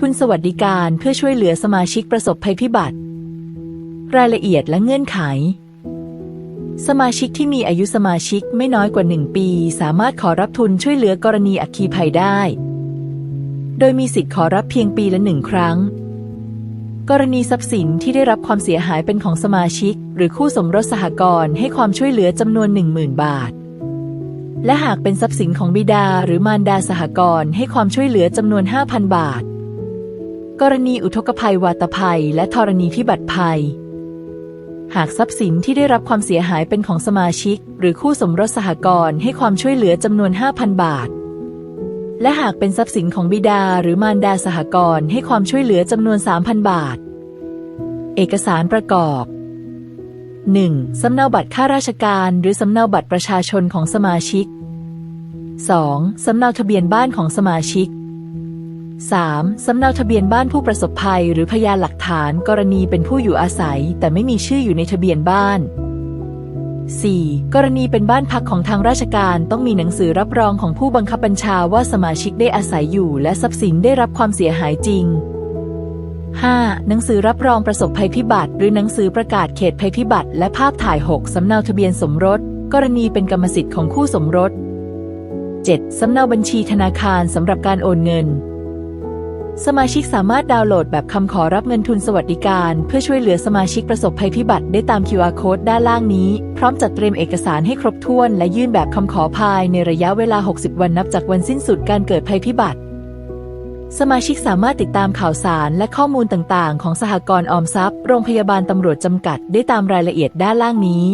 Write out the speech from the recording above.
ทุนสวัสดิการเพื่อช่วยเหลือสมาชิกประสบภัยพิบัติ รายละเอียดและเงื่อนไข สมาชิกที่มีอายุสมาชิกไม่น้อยกว่า 1 ปี สามารถขอรับทุนช่วยเหลือกรณีอัคคีภัยได้ โดยมีสิทธิ์ขอรับเพียงปีละหนึ่งครั้ง กรณีทรัพย์สินที่ได้รับความเสียหายเป็นของสมาชิก หรือคู่สมรสสหกรณ์ให้ความช่วยเหลือจำนวน 10,000 บาทและหากเป็นทรัพย์สินของบิดาหรือมารดาสหกรณ์ให้ความช่วยเหลือจำนวน 5,000 บาท กรณีอุทกภัยวาตภัย และธรณีพิบัติภัย หากทรัพย์สินที่ได้รับความเสียหายเป็นของสมาชิก หรือคู่สมรสสหกรณ์ให้ความช่วยเหลือจำนวน 5,000 บาท และหากเป็นทรัพย์สินของบิดาหรือมารดาสหกรณ์ให้ความช่วยเหลือจำนวน 3,000 บาท เอกสารประกอบ 1. สำเนาบัตรข้าราชการ หรือสำเนาบัตรประชาชนของสมาชิก 2. สำเนาทะเบียนบ้านของสมาชิก 3. สำเนาทะเบียนบ้านผู้ประสบภัย หรือพยานหลักฐานกรณีเป็นผู้อยู่อาศัย แต่ไม่มีชื่ออยู่ในทะเบียนบ้าน 4. กรณีเป็นบ้านพักของทางราชการต้องมีหนังสือรับรองของผู้บังคับบัญชาว่าสมาชิกได้อาศัยอยู่และทรัพย์สินได้รับความเสียหายจริง 5. หนังสือรับรองประสบภัยพิบัติ หรือหนังสือประกาศเขตภัยพิบัติ และภาพถ่าย 6 สำเนาทะเบียนสมรส กรณีเป็นกรรมสิทธิ์ของคู่สมรส 7. สำเนาบัญชีธนาคารสำหรับการโอนเงิน สมาชิกสามารถดาวน์โหลดแบบคำขอรับเงินทุนสวัสดิการ เพื่อช่วยเหลือสมาชิกประสบภัยพิบัติได้ตาม QR Code ด้านล่างนี้ พร้อมจัดเตรียมเอกสารให้ครบถ้วน และยื่นแบบคำขอภายในระยะเวลา 60 วันนับจากวันสิ้นสุดการเกิดภัยพิบัติ สมาชิกสามารถติดตามข่าวสารและข้อมูลต่างๆ ของสหกรณ์ออมทรัพย์ โรงพยาบาลตำรวจจำกัดได้ตามรายละเอียดด้านล่างนี้